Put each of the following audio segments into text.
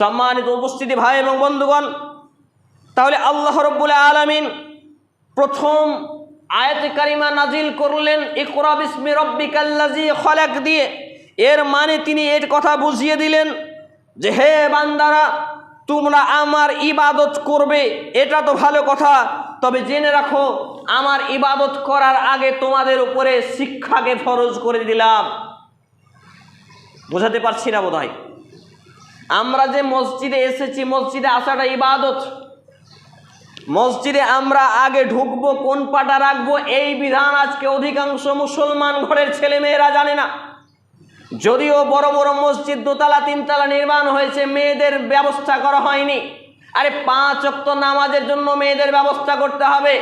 সম্মানিত উপস্থিতি ভাই এবং বন্ধুগণ, তাহলে আল্লাহ রব্বুল আলমিন প্রথম আয়াতে কারিমা নাজিল করলেন, ইকরা বিসমি রব্বিকাল্লাজি খলাক দিয়ে। এর মানে তিনি এর কথা বুঝিয়ে দিলেন যে, হে বান্দারা, তোমরা আমার ইবাদত করবে, এটা তো ভালো কথা। তবে জেনে রাখো, আমার ইবাদত করার আগে তোমাদের উপরে শিক্ষাকে ফরজ করে দিলাম। বোঝাতে পারছি না বোধ আমরা যে মসজিদে এসেছি, মসজিদে আসাটা ইবাদত। মসজিদে আমরা আগে ঢুকবো, কোন পাটা রাখব, এই বিধান আজকে অধিকাংশ মুসলমান ঘরের ছেলে মেয়েরা জানে না। যদিও বড় বড় মসজিদ, দোতলা, তিনতলা নির্মাণ হয়েছে, মেয়েদের ব্যবস্থা করা হয়নি। আরে পাঁচ অক্ত নামাজের জন্য মেয়েদের ব্যবস্থা করতে হবে।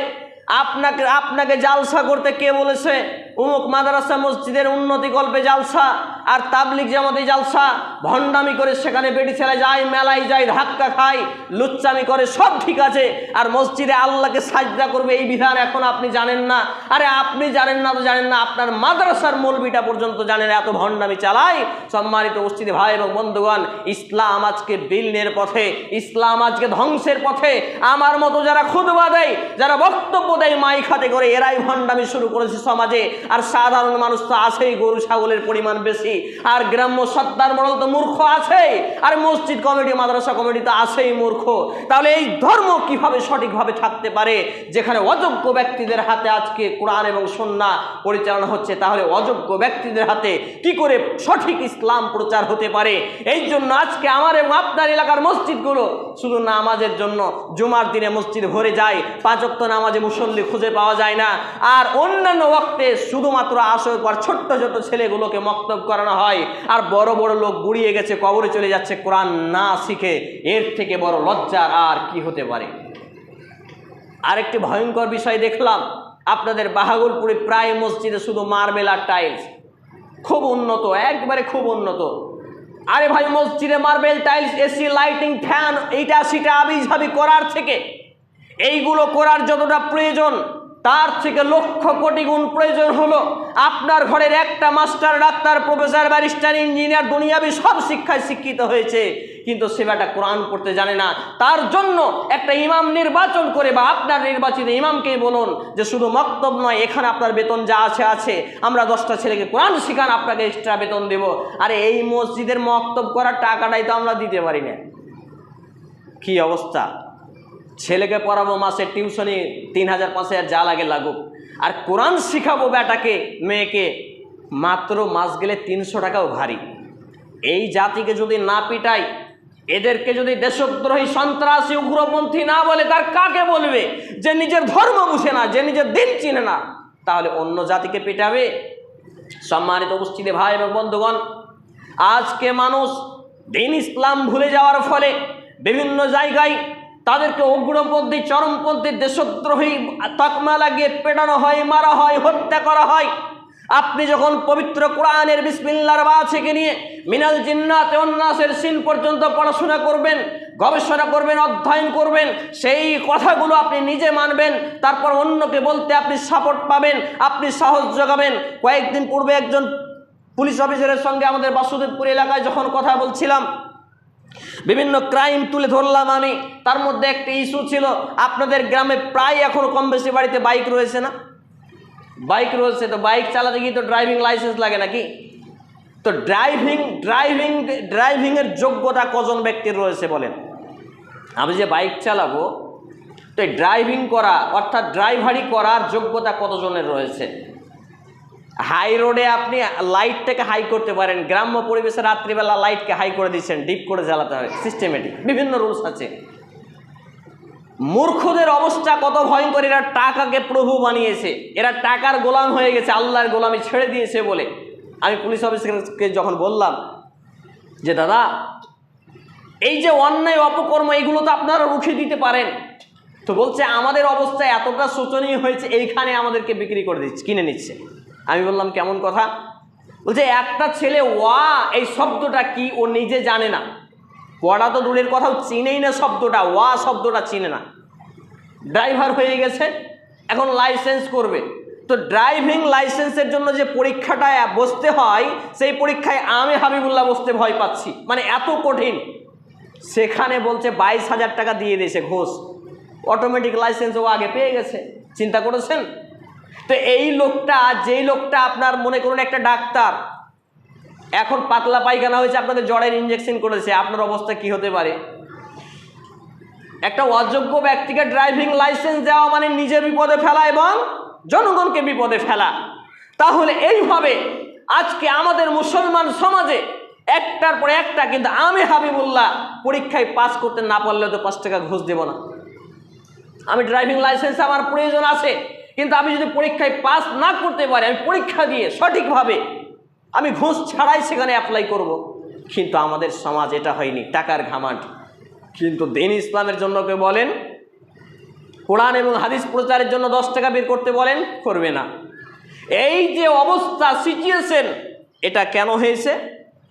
আপনাকে আপনাকে জালসা করতে কে বলেছে? উমুক মাদ্রাসা মসজিদের উন্নতি কল্পে জালসা আর তাবলিক জামাতে জালসা, ভণ্ডামি করে সেখানে বেটি ছেলে যায়, মেলায় যায়, ধাক্কা খায়, লুচ্চামি করে, সব ঠিক আছে, আর মসজিদে আল্লাহকে সাজদা করবে, এই বিধান এখন আপনি জানেন না। আরে আপনি জানেন না তো জানেন না, আপনার মাদ্রাসার মৌলবিটা পর্যন্ত জানেন এত ভণ্ডামি চালায়। সম্মানিত উপস্থিতি ভাই এবং বন্ধুগণ, ইসলাম আজকে বিলীনের পথে, ইসলাম আজকে ধ্বংসের পথে। আমার মতো যারা খুদবা দেয়, যারা বক্তব্য দেয় মাই খাতে করে, এরাই ভণ্ডামি শুরু করেছে সমাজে। আর সাধারণ মানুষ তো আছেই, গরু, ছাগলের পরিমাণ বেশি। আর গ্রাম্য সত্তার মডল তো মূর্খ আছেই। আর মসজিদ কমিটি, মাদ্রাসা কমিটি তো আছেই মূর্খ। তাহলে এই ধর্ম কীভাবে সঠিকভাবে থাকতে পারে? যেখানে অযোগ্য ব্যক্তিদের হাতে আজকে কোরআন এবং সন্না পরিচালনা হচ্ছে, তাহলে অযোগ্য ব্যক্তিদের হাতে কি করে সঠিক ইসলাম প্রচার হতে পারে? এই জন্য আজকে আমার এবং আপনার এলাকার মসজিদগুলো শুধু নামাজের জন্য জুমার দিনে মসজিদ ভরে যায় পাঁচক্ত নামাজে মুসল্লি খুঁজে পাওয়া যায় না। আর অন্যান্য ওক্তে শুধুমাত্র আসর পর ছোট্ট ছোট্ট ছেলেগুলোকে মক্তব করানো হয়। আর বড় বড় লোক গুড়িয়ে গেছে, কবরে চলে যাচ্ছে, কোরআন না শিখে। এর থেকে বড় লজ্জার আর কি হতে পারে? আরেকটি ভয়ঙ্কর বিষয় দেখলাম। আপনাদের বাহাগুলপুরে প্রায় মসজিদে শুধু মার্বেল আর টাইলস। খুব উন্নত, একবারে খুব উন্নত। আরে ভাই, মসজিদে marble, tiles AC lighting, fan এইটা সেটা আবি ঝাবি করার থেকে। এইগুলো করার যতটা প্রয়োজন তার থেকে লক্ষ কোটি গুণ প্রয়োজন হলো আপনার ঘরের একটা master, doctor, professor, barrister, engineer, দুনিয়াবি সব শিক্ষায় শিক্ষিত হয়েছে। কিন্তু সেবাটা কোরআন করতে জানে না। তার জন্য একটা ইমাম নির্বাচন করে বা আপনার নির্বাচিত ইমামকেই বলুন যে শুধু মক্তব নয়, এখানে আপনার বেতন যা আছে আছে। আমরা দশটা ছেলেকে কোরআন শিখান, আপনাকে এক্সট্রা বেতন দেব। আরে এই মসজিদের মক্তব করার টাকাটাই তো আমরা দিতে পারি না। কি অবস্থা? ছেলেকে পড়াবো মাসে টিউশনি তিন হাজার, পাঁচ হাজার যা লাগে লাগুক। আর কোরআন শিখাবো বেটাকে, মেয়েকে, মাত্র মাস গেলে তিনশো টাকাও ভারী। এই জাতিকে যদি না পিটাই, এদেরকে যদি দেশদ্রোহী, সন্ত্রাসী, উগ্রপন্থী না বলে, তার কাকে বলবে? যে নিজের ধর্ম বুঝে না, যে নিজের দিন চিনে না, তাহলে অন্য জাতিকে পিটাবে? সম্মানিত উপস্থিতি ভাই এবং বন্ধুগণ, আজকে মানুষ দিন ইসলাম ভুলে যাওয়ার ফলে বিভিন্ন জায়গায় তাদেরকে উগ্রপন্থী চরমপন্থী, দেশদ্রোহী তকমা লাগিয়ে পেটানো হয়, মারা হয়, হত্যা করা হয়। আপনি যখন পবিত্র কোরআনের বিসমিল্লার বা থেকে নিয়ে মিনাল জিন্নাত অন্যাসের সিন পর্যন্ত পড়াশোনা করবেন, গবেষণা করবেন, অধ্যয়ন করবেন, সেই কথাগুলো আপনি নিজে মানবেন, তারপর অন্যকে বলতে আপনি সাপোর্ট পাবেন, আপনি সাহস যোগাবেন। কয়েকদিন পূর্বে একজন পুলিশ অফিসারের সঙ্গে আমাদের বাসুদেবপুর এলাকায় যখন কথা বলছিলাম বিভিন্ন ক্রাইম তুলে ধরলাম আমি। তার মধ্যে একটা ইস্যু ছিল, আপনাদের গ্রামে প্রায় এখন কম বেশি বাড়িতে বাইক রয়েছে না? বাইক রয়েছে, তো বাইক চালাতে গিয়ে তো ড্রাইভিং লাইসেন্স লাগে নাকি? তো ড্রাইভিং ড্রাইভিং ড্রাইভিংয়ের যোগ্যতা কজন ব্যক্তির রয়েছে বলেন? আমি যে বাইক চালাবো, তো ড্রাইভিং করা, অর্থাৎ ড্রাইভারি করার যোগ্যতা কতজনের রয়েছে? হাই রোডে আপনি লাইটটাকে হাই করতে পারেন। গ্রাম্য পরিবেশে রাত্রিবেলা লাইটকে হাই করে দিচ্ছেন ডিপ করে জ্বালাতে হয় সিস্টেমেটিক বিভিন্ন রুলস আছে। মূর্খদের অবস্থা কত ভয়ঙ্কর, এরা টাকাকে প্রভু বানিয়েছে। এরা টাকার গোলাম হয়ে গেছে, আল্লাহর গোলামি ছেড়ে দিয়েছে বলে। আমি পুলিশ অফিসারকে যখন বললাম যে, দাদা, এই যে অন্যায়, অপকর্ম, এগুলো তো আপনারা রুখে দিতে পারেন। তো বলছে, আমাদের অবস্থা এতটা শোচনীয় হয়েছে, এইখানে আমাদেরকে বিক্রি করে দিচ্ছে, কিনে নিচ্ছে। আমি বললাম, কেমন কথা? বলছে, একটা ছেলে, ওয়া, এই শব্দটা কি? ও নিজে জানে না। পড়া তো দূরের কথাও চিনেই না শব্দটা। ওয়া শব্দটা চিনে না। ড্রাইভার হয়ে গেছে, এখন লাইসেন্স করবে। তো ড্রাইভিং লাইসেন্সের জন্য যে পরীক্ষাটা বসতে হয়, সেই পরীক্ষায় আমি হাবিবুল্লাহ বসতে ভয় পাচ্ছি। মানে এত কঠিন। সেখানে বলছে, বাইশ হাজার টাকা দিয়ে দিয়েছে ঘোষ। অটোমেটিক লাইসেন্স ও আগে পেয়ে গেছে। চিন্তা করেছেন? তো এই লোকটা, যেই লোকটা আপনার মনে করুন একটা ডাক্তার, এখন পাতলা পায়খানা হয়েছে আপনাকে জ্বরের ইঞ্জেকশন করেছে, আপনার অবস্থা কি হতে পারে? একটা অযোগ্য ব্যক্তিকে ড্রাইভিং লাইসেন্স দেওয়া মানে নিজের বিপদে ফেলা এবং জনগণকে বিপদে ফেলা। তাহলে এইভাবে আজকে আমাদের মুসলমান সমাজে একটার পর একটা কিন্তু আমি হাবিবুল্লাহ পরীক্ষায় পাস করতে না পারলেও তো পাঁচ টাকা ঘুষ দেব না। আমি ড্রাইভিং লাইসেন্স আমার প্রয়োজন আছে। কিন্তু আমি যদি পরীক্ষায় পাস না করতে পারি, আমি পরীক্ষা দিয়ে সঠিকভাবে আমি ঘুষ ছাড়াই সেখানে অ্যাপ্লাই করব। কিন্তু আমাদের সমাজ এটা হয়নি, টাকার ঘামাট। কিন্তু দিন ইসলামের জন্য কেউ বলেন, কোরআন এবং হাদিস প্রচারের জন্য দশ টাকা বের করতে বলেন, করবে না। এই যে অবস্থা সিচুয়েশন এটা কেন হয়েছে?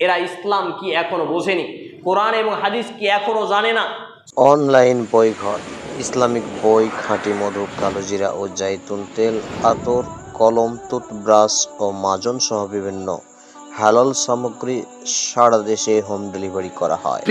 এরা ইসলাম কি এখনও বোঝেনি? কোরআন এবং হাদিস কি এখনও জানে না? অনলাইন বইঘর, ইসলামিক বই, খাঁটি মধু কালোজিরা ও জাইতুন তেল, আতর, কলম, টুথব্রাশ ও মাজন সহ বিভিন্ন হালাল সামগ্রী সারা দেশে হোম ডেলিভারি করা হয়।